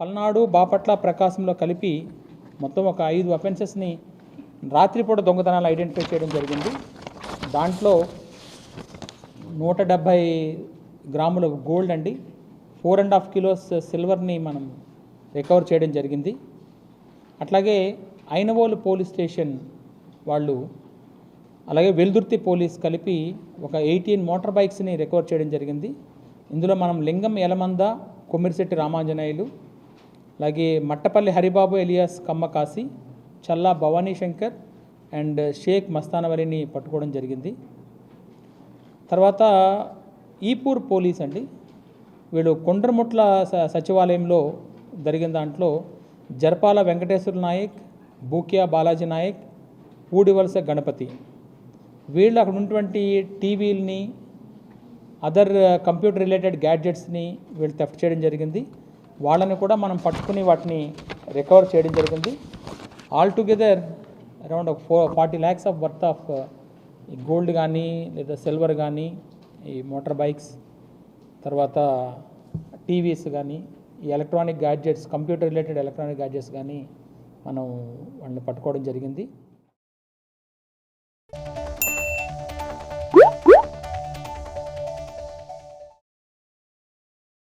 పల్నాడు బాపట్ల ప్రకాశంలో కలిపి మొత్తం ఒక ఐదు అఫెన్సెస్ని రాత్రిపూట దొంగతనాలు ఐడెంటిఫై చేయడం జరిగింది. దాంట్లో నూట డెబ్భై గ్రాముల గోల్డ్ అండి. ఫోర్ అండ్ హాఫ్ కిలోస్ సిల్వర్ని మనం రికవర్ చేయడం జరిగింది. అట్లాగే ఐనవోలు పోలీస్ స్టేషన్ వాళ్ళు అలాగే వెల్దుర్తి పోలీస్ కలిపి ఒక ఎయిటీన్ మోటార్ బైక్స్ని రికవర్ చేయడం జరిగింది. ఇందులో మనం లింగం యలమంద కొమ్మిరిశెట్టి రామాంజనేయులు అలాగే మట్టపల్లి హరిబాబు ఎలియాస్ కమ్మకాశి చల్లా భవానీ శంకర్ అండ్ షేక్ మస్తానవరిని పట్టుకోవడం జరిగింది. తర్వాత ఈపూర్ పోలీస్ అండి. వీళ్ళు కొండ్రముట్ల స- సచివాలయంలో జరిగిన దాంట్లో జర్పాల వెంకటేశ్వర నాయక్ బూకియా బాలాజీ నాయక్ ఊడివలస గణపతి. వీళ్ళు అక్కడ ఉన్నటువంటి టీవీలని అదర్ కంప్యూటర్ రిలేటెడ్ గ్యాడ్జెట్స్ని వీళ్ళు థెఫ్ట్ చేయడం జరిగింది. వాళ్ళని కూడా మనం పట్టుకుని వాటిని రికవర్ చేయడం జరిగింది. ఆల్ టుగెదర్ అరౌండ్ ఒక four forty lakhs of worth of gold కానీ లేదా సిల్వర్ కానీ ఈ మోటార్ బైక్స్ తర్వాత టీవీస్ కానీ ఈ electronic gadgets computer related electronic gadgets కానీ మనం వాళ్ళని పట్టుకోవడం జరిగింది.